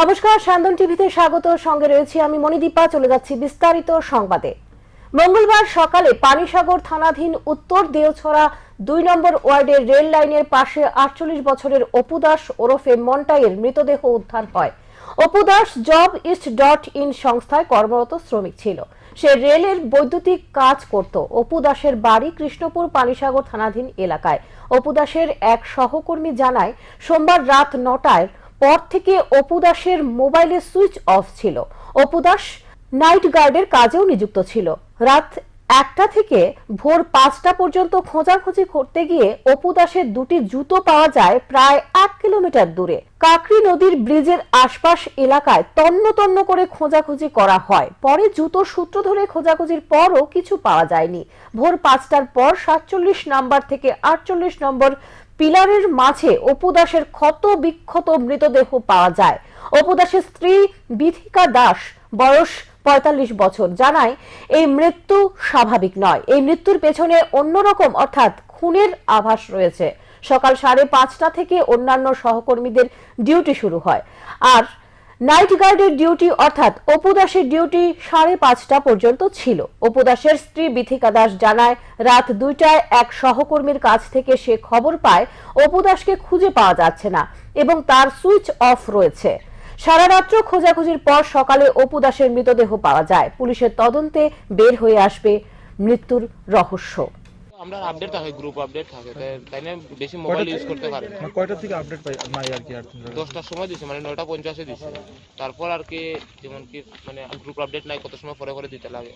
নমস্কার সান্দন টিভিতে স্বাগত। সঙ্গে রয়েছে আমি মণিদীপা, চলে যাচ্ছি বিস্তারিত সংবাদে। মঙ্গলবার সকালে পানিসাগর থানাধীন উত্তর দেওছড়া দুই নম্বর ওয়ার্ডের রেল লাইনের পাশে আটচল্লিশ বছরের অপু দাস ওরফে মন্টাইয়ের মৃতদেহ উদ্ধার হয়। Apu Das job east dot in সংস্থায় কর্মরত শ্রমিক ছিল। সে রেলের বৈদ্যুতিক কাজ করত। অপু দাসের বাড়ি কৃষ্ণপুর পানিসাগর থানাধীন এলাকায়। অপু দাসের এক সহকর্মী জানায়, সোমবার রাত নটায় পর থেকে অপু দাসের মোবাইলে সুইচ অফ ছিল। অপু দাস নাইট গার্ডের কাজেও নিযুক্ত ছিল। রাত একটা থেকে ভোর পাঁচটা পর্যন্ত খোঁজাখুঁজি করতে গিয়ে অপু দাসের দুটি জুতো পাওয়া যায় প্রায় এক কিলোমিটার দূরে। কাকরি নদীর ব্রিজের আশপাশ এলাকায় তন্ন তন্ন করে খোঁজাখুঁজি করা হয়। পরে জুতো সূত্র ধরে খোঁজাখুঁজির পরও কিছু পাওয়া যায়নি। ভোর পাঁচটার পর সাতচল্লিশ নাম্বার থেকে আটচল্লিশ নম্বর পিলারের মাঝে অপু দাসের ক্ষত বিক্ষত মৃতদেহ পাওয়া যায়। অপু দাসের স্ত্রী বিথিকা দাস বয়স পঁয়তাল্লিশ বছর। জানায়, এই মৃত্যু স্বাভাবিক নয়। এই মৃত্যুর পেছনে অন্যরকম, অর্থাৎ খুনের আভাস রয়েছে। সকাল সাড়ে পাঁচটা থেকে অন্যান্য সহকর্মীদের ডিউটি শুরু হয়। আর নাইট গার্ডের ডিউটি, অর্থাৎ অপু দাসের ডিউটি সাড়ে পাঁচটা পর্যন্ত ছিল। অপু দাসের স্ত্রী বিথিকা দাস জানায়, রাত দুইটায় এক সহকর্মীর কাছ থেকে সে খবর পায়, অপু দাসকে খুঁজে পাওয়া যাচ্ছে না এবং তার সুইচ অফ রয়েছে। সারা রাত্র খোঁজাখুঁজির পর সকালে অপু দাসের মৃতদেহ পাওয়া যায়। পুলিশের তদন্তে বের হয়ে আসবে মৃত্যুর রহস্য। আমরা আপডেট থাকে গ্রুপ আপডেট থাকে। তাই- না বেশি মোবাইল ইউজ করতে পারে না। মানে কয়টার থেকে আপডেট পাই নাই আর কি আর তোমরা? দশটার সময় দিছে মানে নয়টা পঞ্চাশে দিছে। তারপর আর কি যেমন কি মানে গ্রুপ আপডেট নাই কত সময় পরে পরে দিতে লাগে।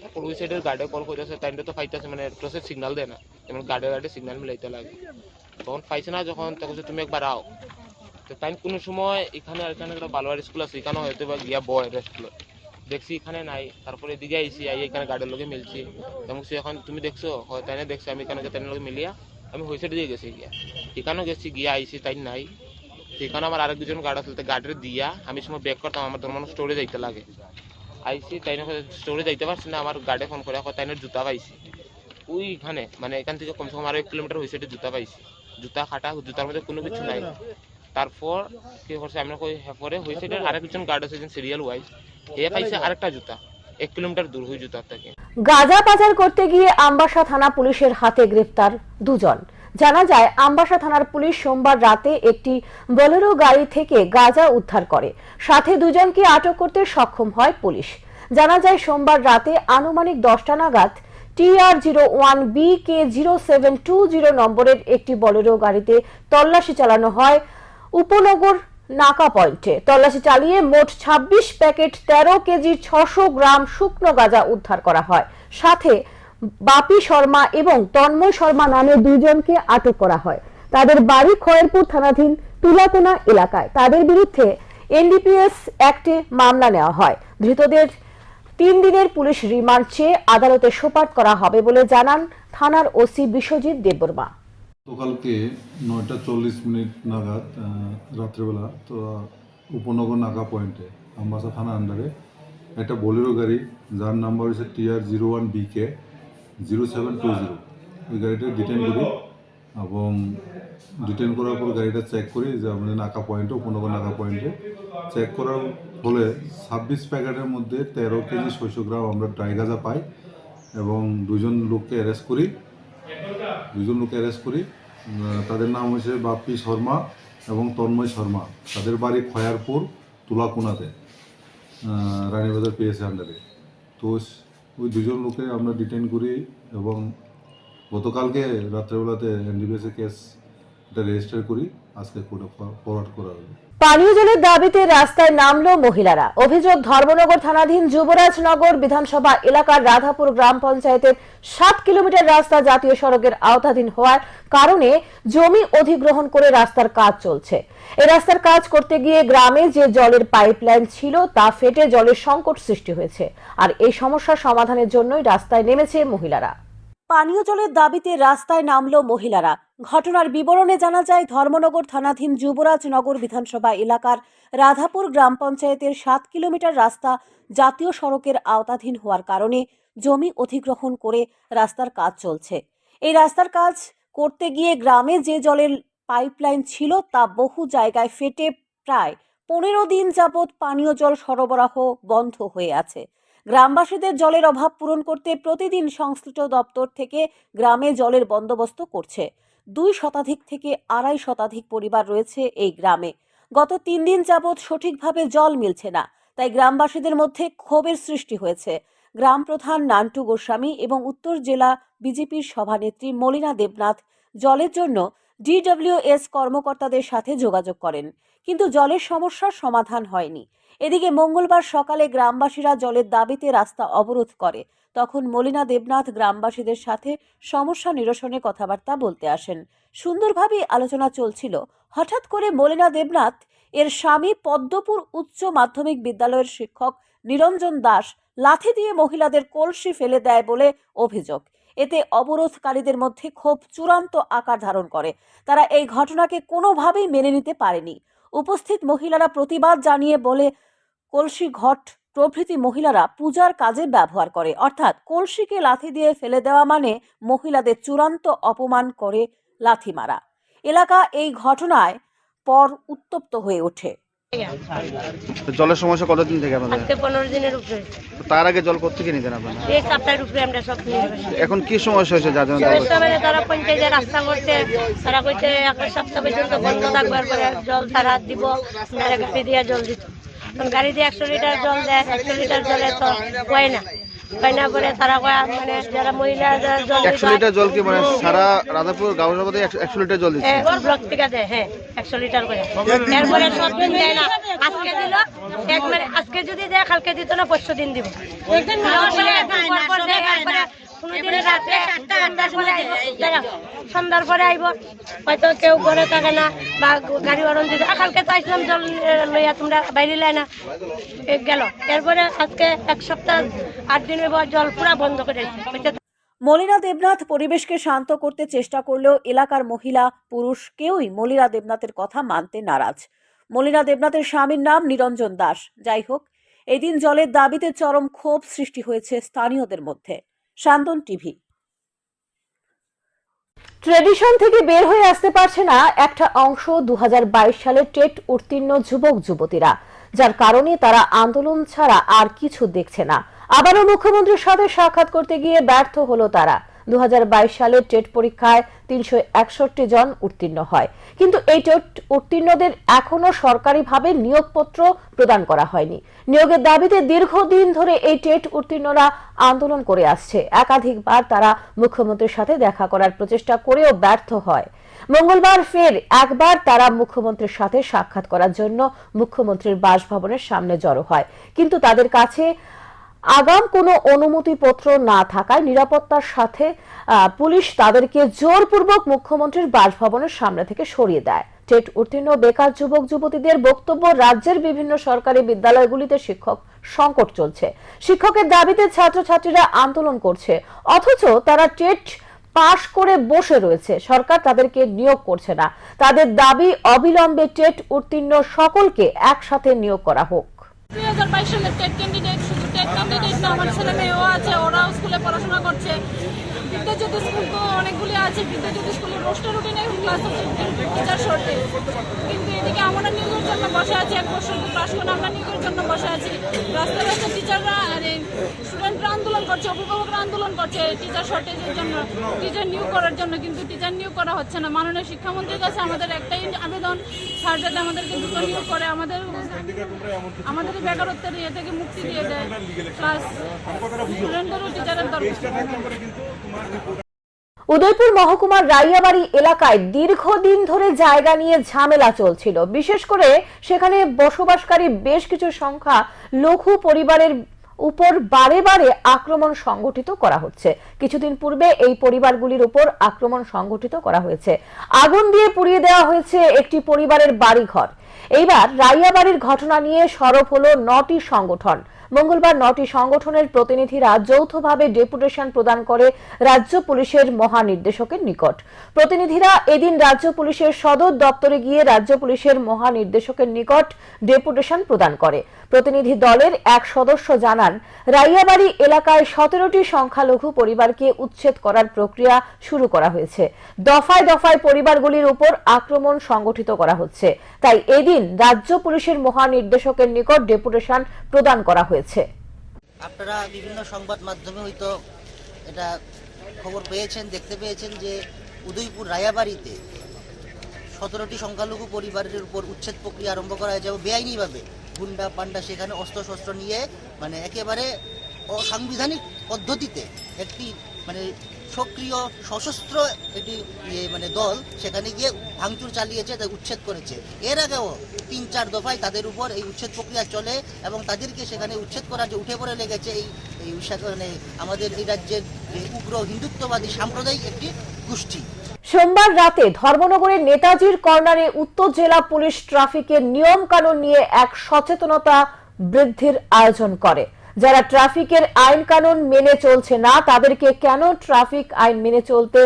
তারপর ওই সাইডের গার্ডে কল টাইমটা তো মানে প্রসেস সিগন্যাল দেয় না। যেমন গার্ডে গার্ডে সিগন্যাল মিলাইতে লাগে। তখন পাইছে না যখন তখন তুমি একবার আও। তো তাই কোনো সময় এখানে আর এখানে একটা বালোয়ার স্কুল আছে এখানে হয়তো বা গিয়া বয় রেস্টগুলো দেখছি এখানে নাই, তারপরে এদিকে আইসি আই এখানে গার্ডের লোকে মিলছি। এবং সে এখন তুমি দেখছ? হয় তাই দেখছ? আমি এখানে তাই লোকে মিলিয়া আমি সাইডে দিয়ে গেছি গিয়া। এখানেও গেছি গিয়া আইসি তাই নাই। সেখানে আমার আরেক দুজন গার্ড আসলে গার্ডের দিয়া আমি সময় ব্যাক করতাম, আমার মানুষ স্টোরে যাইতে লাগে। আইসি তাই স্টোরে যাইতে পারছি না, আমার গার্ডে ফোন করে, তাই জুতা পাইছি। ওইখানে মানে এখান থেকে কমসে কম আরও এক কিলোমিটার হয়েছে জুতা পাইছি। জুতা খাটা, জুতার মধ্যে কোনো কিছু নাই। তারপর কি করছে আমরা কই হ্যাঁ পরে হয়েছে আরেকজন গার্ড আছে সিরিয়াল ওয়াইজ এ পাইছে আরেকটা জুতা এক কিলোমিটার দূর হয়ে জুতার থেকে। গাঁজা পাচার করতে গিয়ে আমবাসা থানা পুলিশের হাতে গ্রেফতার দুজন। জানা যায় আমবাসা থানার পুলিশ সোমবার রাতে একটি বোলেরো গাড়ি থেকে গাঁজা উদ্ধার করে। সাথে দুজনকে আটক করতে সক্ষম হয় পুলিশ। জানা যায় সোমবার রাতে আনুমানিক দশটা নাগাদ TR zero one B K zero seven two zero নম্বরের একটি বলেরো গাড়িতে তল্লাশি চালানো হয় উপনগর নাকা পয়েন্টে। তল্লাশি চালিয়ে মোট ২৬ প্যাকেট তেরো কেজি ছশো গ্রাম শুকনো গাঁজা উদ্ধার করা হয়। সাথে বাপি শর্মা এবং তন্ময় শর্মা নামে দুইজনকে আটক করা হয়। তাদের বাড়ি খয়েরপুর থানাধীন তুলাকোনা এলাকায়। তাদের বিরুদ্ধে এনডিপিএস অ্যাক্টে মামলা নেওয়া হয়। ধৃতদের তিন দিনের পুলিশ রিমান্ড চেয়ে আদালতে সোপাট করা হবে বলে জানান থানার ওসি বিশ্বজিৎ দেববর্মা। গতকালকে নয়টা চল্লিশ মিনিট নাগাদ রাত্রেবেলা তো উপনগর নাগা পয়েন্টে, আমবাসা থানা আন্ডারে একটা বোলেরো গাড়ি, যার নাম্বার হচ্ছে TR zero one BK zero seven two zero. ওই গাড়িটা ডিটেন করি এবং ডিটেন করার পর গাড়িটা চেক করি যে আমাদের নাকা পয়েন্টে, উপনগর নাকা পয়েন্টে। চেক করার ফলে ছাব্বিশ প্যাকেটের মধ্যে তেরো কেজি ছয়শো গ্রাম আমরা ড্রাই গাঁজা পাই এবং দুজন লোককে অ্যারেস্ট করি। দুজন লোক অ্যারেস্ট করি। তাদের নাম হয়েছে বাপ্পি শর্মা এবং তন্ময় শর্মা। তাদের বাড়ি খয়ারপুর, তুলাকুনাতে রানীবাজার পেয়েছে আন্ডারে তো ওই দুজন লোকে আমরা ডিটেন করি এবং গতকালকে রাত্রেবেলাতে এনডিবিএসে কেস এটা রেজিস্টার করি, আজকে কোর্টে ফরওয়ার্ড করা হবে। পানীয় জলের দাবিতে রাস্তায় নামলো মহিলারা। অভিযোগ, ধর্মনগর থানাধীন বিধানসভা এলাকার রাধাপুর গ্রাম পঞ্চায়েতের সাত কিলোমিটার রাস্তা জাতীয় সড়কের আওতাধীন হওয়ার কারণে জমি অধিগ্রহণ করে রাস্তার কাজ চলছে। এই রাস্তার কাজ করতে গিয়ে গ্রামে যে জলের পাইপলাইন ছিল, তা ফেটে জলের সংকট সৃষ্টি হয়েছে। আর এই সমস্যা সমাধানের জন্যই রাস্তায় নেমেছে মহিলারা। পানীয় জলের দাবিতে রাস্তায় নামলো মহিলারা। ঘটনার বিবরণে জানা যায়, ধর্মনগর থানাধীন যুবরাজনগর বিধানসভা এলাকার রাধাপুর গ্রাম পঞ্চায়েতের সাত কিলোমিটার রাস্তা জাতীয় সড়কের আওতাধীন হওয়ার কারণে জমি অধিগ্রহণ করে রাস্তার কাজ চলছে। এই রাস্তার কাজ করতে গিয়ে গ্রামে যে জলের পাইপলাইন ছিল তা বহু জায়গায় ফেটে প্রায় পনেরো দিন যাবৎ পানীয় জল সরবরাহ বন্ধ হয়ে আছে। গ্রামবাসীদের জলের অভাব পূরণ করতে প্রতিদিন সংশ্লিষ্ট দপ্তর থেকে গ্রামে জলের বন্দোবস্ত করছে। দুই শতাধিক থেকে আড়াই শতাধিক পরিবার রয়েছে এই গ্রামে। গত তিন দিন যাবৎ সঠিকভাবে জল মিলছে না, তাই গ্রামবাসীদের মধ্যে ক্ষোভের সৃষ্টি হয়েছে। গ্রাম প্রধান নান্টু গোস্বামী এবং উত্তর জেলা বিজেপির সভানেত্রী মলিনা দেবনাথ জলের জন্য ডিডব্লিউএস কর্মকর্তাদের সাথে যোগাযোগ করেন, কিন্তু জলের সমস্যার সমাধান হয়নি। এদিকে মঙ্গলবার সকালে গ্রামবাসীরা জলের দাবিতে রাস্তা অবরোধ করে। তখন মলিনা দেবনাথ গ্রামবাসীদের সাথে সমস্যা নিরসনে কথাবার্তা বলতে আসেন। সুন্দরভাবেই আলোচনা চলছিল। হঠাৎ করে মলিনা দেবনাথ, এর স্বামী পদ্মপুর উচ্চ মাধ্যমিক বিদ্যালয়ের শিক্ষক নিরঞ্জন দাস লাথি দিয়ে মহিলাদের কলসি ফেলে দেয় বলে অভিযোগ। এতে অবরোধকারীদের মধ্যে ক্ষোভ চূড়ান্ত আকার ধারণ করে। তারা এই ঘটনাকে কোনোভাবেই মেনে নিতে পারেনি। উপস্থিত মহিলারা প্রতিবাদ জানিয়ে বলে, কলসি ঘট প্রভৃতি মহিলারা পূজার কাজে ব্যবহার করে। অর্থাৎ কলসিকে লাথি দিয়ে ফেলে দেওয়া মানে মহিলাদের চূড়ান্ত অপমান করে লাথি মারা। এলাকা এই ঘটনায় পর উত্তপ্ত হয়ে ওঠে। জলের সমস্যা কতদিন থেকে আপনাদের? আজকে পনেরো দিনের উপরে। তার আগে জল কোথেকে নিতেন আপনারা? এই সপ্তাহের উপরে আমরা সব। এখন কি সমস্যা হয়েছে যার জন্য মানে তারা পঞ্চায়েতে রাস্তা করছে তারা কইছে এক সপ্তাহ পর্যন্ত বন্ধ থাকবার পরে জল তারা দিব আপনারা গাড়ি দিয়ে জল দিত। গাড়ি দিয়ে একশো লিটার জল দেয় একশো লিটার জলে তো হয় না। হয় না পরে তারা কয় মানে যারা মহিলা জল একশো লিটার জল কি মানে? সারা রাধাপুর গাউসভাতে একশো লিটার জল দিচ্ছে ব্লক থেকে দেয় হ্যাঁ একশো লিটার করে এরপরে সব দেয় না আজকে দিল আজকে যদি দেয় কালকে দিত না পরশু দিন দিব। সন্ধ্যার সময় সন্ধ্যার পরে আইব। হয়তো কেউ ঘরে থাকে না বা গাড়ি দিতে। কালকে তো আসলাম জল লইয়া তোমরা বাইরে লাই না গেল। এরপরে আজকে এক সপ্তাহ আট পর জল পুরা বন্ধ করে মলিনা দেবনাথ পরিবেশকে শান্ত করতে চেষ্টা করলেও এলাকার মহিলা পুরুষ কেউই মলিনা দেবনাথের কথা মানতে নারাজ। মলিনা দেবনাথের স্বামীর নাম নিরঞ্জন দাস। যাই হোক এদিন জলের দাবিতে চরম ক্ষোভ সৃষ্টি হয়েছে স্থানীয়দের মধ্যে। শান্তন টিভি। ট্রেডিশন থেকে বের হয়ে আসতে পারছে না একটা অংশ দু হাজার বাইশ সালে টেট উত্তীর্ণ যুবক, যুবতীরা। যার কারণে তারা আন্দোলন ছাড়া আর কিছু দেখছে না। আবারও মুখ্যমন্ত্রীর সাথে সাক্ষাৎ করতে গিয়ে ব্যর্থ হলো তারা। দু হাজার বাইশ সালে টেট পরীক্ষায় তিনশো একষট্টি জন উত্তীর্ণ হয়। কিন্তু এই উত্তীর্ণদের এখনও সরকারিভাবে নিয়োগপত্র প্রদান করা হয়নি। নিয়োগের দাবিতে দীর্ঘদিন ধরে এই টেট উত্তীর্ণরা আন্দোলন করে আসছে। একাধিকবার তারা মুখ্যমন্ত্রীর সাথে দেখা করার প্রচেষ্টা করেও ব্যর্থ হয়। মঙ্গলবার ফের একবার তারা মুখ্যমন্ত্রীর সাথে সাক্ষাৎ করার জন্য মুখ্যমন্ত্রীর বাসভবনের সামনে জড়ো হয়। কিন্তু তাদের কাছে আগাম কোনো অনুমতিপত্র না থাকায় নিরাপত্তার সাথে পুলিশ তাদেরকে জোরপূর্বক মুখ্যমন্ত্রীর বাসভবনের সামনে থেকে সরিয়ে দেয়। টেট উত্তীর্ণ বেকার যুবক, যুবতীদের বক্তব্য রাজ্যের বিভিন্ন সরকারি বিদ্যালয়গুলিতে শিক্ষক সংকট চলছে। শিক্ষকের দাবিতে ছাত্রছাত্রীরা আন্দোলন করছে, অথচ তারা টেট পাশ করে বসে রয়েছে। সরকার তাদেরকে নিয়োগ করছে না। তাদের দাবি অবিলম্বে টেট উত্তীর্ণ সকলকে একসাথে নিয়োগ করা হোক। সালের টেট ক্যান্ডিডেট শুধু টেট আমার ছেলে মেয়েও আছে ওরাও স্কুলে পড়াশোনা করছে। বিদ্যাজ্যোতি স্কুল তো অনেকগুলি আছে। বিদ্যাজ্যোতি স্কুলের রোস্টার রুটিনে ক্লাস হচ্ছে টিচার শর্টে কিন্তু এদিকে আমরা নিয়োগের জন্য বসে আছি, এক বছর পাশ করে আমরা নিয়োগের জন্য বসে আছি। রাস্তায় রাস্তায় টিচাররা স্টুডেন্টরা আন্দোলন করছে, অভিভাবকরা আন্দোলন করছে টিচার শর্টেজের জন্য। টিচার নিয়োগ করার জন্য কিন্তু টিচার নিয়োগ করা হচ্ছে না। মাননীয় শিক্ষামন্ত্রীর কাছে আমাদের একটাই আবেদন স্যার যাতে আমাদেরকে দ্রুত নিয়োগ করে। আমাদের আমাদের বেকারত্বের ইয়ে থেকে মুক্তি দিয়ে দেয়। প্লাস স্টুডেন্টদেরও টিচারের দরকার। উদয়পুর মহকুমার রাইয়াবাড়ি এলাকায় দীর্ঘদিন ধরে জায়গা নিয়ে ঝামেলা চলছিল। বিশেষ করে সেখানে বসবাসকারী বেশ কিছু সংখ্যা লঘু পরিবারের উপর বারে বারে আক্রমণ সংগঠিত করা হচ্ছে। কিছুদিন পূর্বে এই পরিবারগুলির উপর আক্রমণ সংগঠিত করা হয়েছে। আগুন দিয়ে পুড়িয়ে দেওয়া হয়েছে একটি পরিবারের বাড়িঘর। এইবার রাইয়াবাড়ির ঘটনা নিয়ে সরব হলো নটি সংগঠন। মঙ্গলবার নটি সংগঠনের প্রতিনিধিরা যৌথভাবে ডেপুটেশন প্রদান করে রাজ্য পুলিশের মহানির্দেশকের নিকট। প্রতিনিধিরা এদিন রাজ্য পুলিশের সদর দপ্তরে গিয়ে রাজ্য পুলিশের মহানির্দেশকের নিকট ডেপুটেশন প্রদান করে। প্রতিনিধি দলের এক সদস্য জানান, রাইয়াবাড়ি এলাকায় সতেরোটি সংখ্যালঘু পরিবারকে উচ্ছেদ করার প্রক্রিয়া শুরু করা হয়েছে। দফায় দফায় পরিবারগুলির উপর আক্রমণ সংগঠিত করা হচ্ছে। তাই এদিন রাজ্য পুলিশের মহানির্দেশকের নিকট ডেপুটেশন প্রদান করা হয়েছে। আপনারা বিভিন্ন সংবাদ মাধ্যমে হয়তো এটা খবর পেয়েছেন, দেখতে পেয়েছেন যে উদয়পুর রায়াবাড়িতে সতেরোটি সংখ্যালঘু পরিবারের উপর উচ্ছেদ প্রক্রিয়া আরম্ভ করা হয়েছে এবং বেআইনিভাবে গুন্ডা, পান্ডা সেখানে অস্ত্র শস্ত্র নিয়ে মানে একেবারে অসাংবিধানিক পদ্ধতিতে একটি মানে সক্রিয়, সশস্ত্র একটি ইয়ে মানে দল সেখানে গিয়ে ভাঙচুর চালিয়েছে উচ্ছেদ করেছে। এর আগেও তিন, চার দফায় তাদের উপর এই উচ্ছেদ প্রক্রিয়া চলে এবং তাদেরকে সেখানে উচ্ছেদ করার যে উঠে পড়ে লেগেছে এই এই মানে আমাদের এই রাজ্যের উগ্র হিন্দুত্ববাদী সাম্প্রদায়িক একটি গোষ্ঠী। সোমবার রাতে ধর্মনগরের নেতাজির কর্নারে উত্তর জেলা পুলিশ ট্রাফিকের নিয়ম কানুন নিয়ে এক সচেতনতা বৃদ্ধির আয়োজন করে। যারা ট্রাফিকের আইন কানুন মেনে চলছে না, তাদেরকে কেন ট্রাফিক আইন মেনে চলতে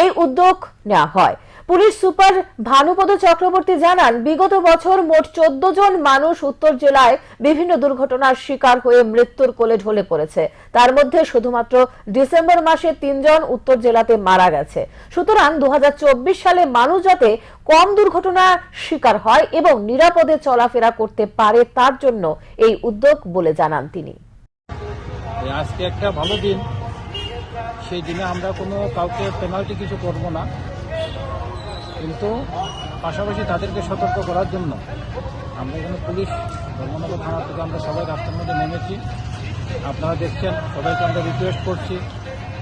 এই উদ্যোগ নেওয়া হয়? পুলিশ সুপার ভানুপদ চক্রবর্তী জানান, বিগত বছর মোট চোদ্দ জন মানুষ উত্তর জেলায় বিভিন্ন দুর্ঘটনার শিকার হয়ে মৃত্যুর কোলে ঢলে পড়েছে। তার মধ্যে শুধুমাত্র ডিসেম্বর মাসে তিনজন উত্তর জেলাতে মারা গেছে। সুতরাং দু হাজার চব্বিশ সালে মানুষ যাতে কম দুর্ঘটনার শিকার হয় এবং নিরাপদে চলাফেরা করতে পারে তার জন্য এই উদ্যোগ বলে জানান তিনি। আজকে একটা ভালো দিন। সেই দিনে আমরা কোনো কাউকে পেনাল্টি কিছু করব না। কিন্তু পাশাপাশি তাদেরকে সতর্ক করার জন্য আমরা এখানে পুলিশ, ধর্মনগর থানা থেকে আমরা সবাই রাস্তার মধ্যে নেমেছি। আপনারা দেখছেন, সবাইকে আমরা রিকোয়েস্ট করছি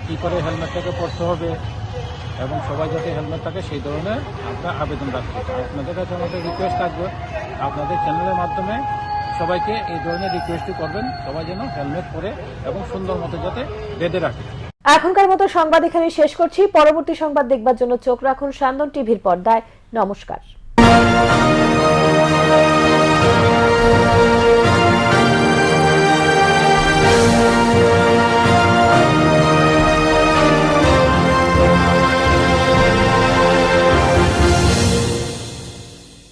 কী করে হেলমেটটাকে পরতে হবে এবং সবাই যাতে হেলমেট থাকে সেই ধরনের আমরা আবেদন রাখছি। আপনাদের কাছে আমাদের রিকোয়েস্ট থাকবে। আপনাদের চ্যানেলের মাধ্যমে সবাইকে এই ধরনের রিকোয়েস্টই করবেন। সবাই যেন হেলমেট পরে এবং সুন্দর মতো যাতে বেঁধে রাখে। এখনকার মতো সংবাদ এখানে শেষ করছি। পরবর্তী সংবাদ দেখবার জন্য চোখ রাখুন সান্দন টিভির পর্দায়। নমস্কার।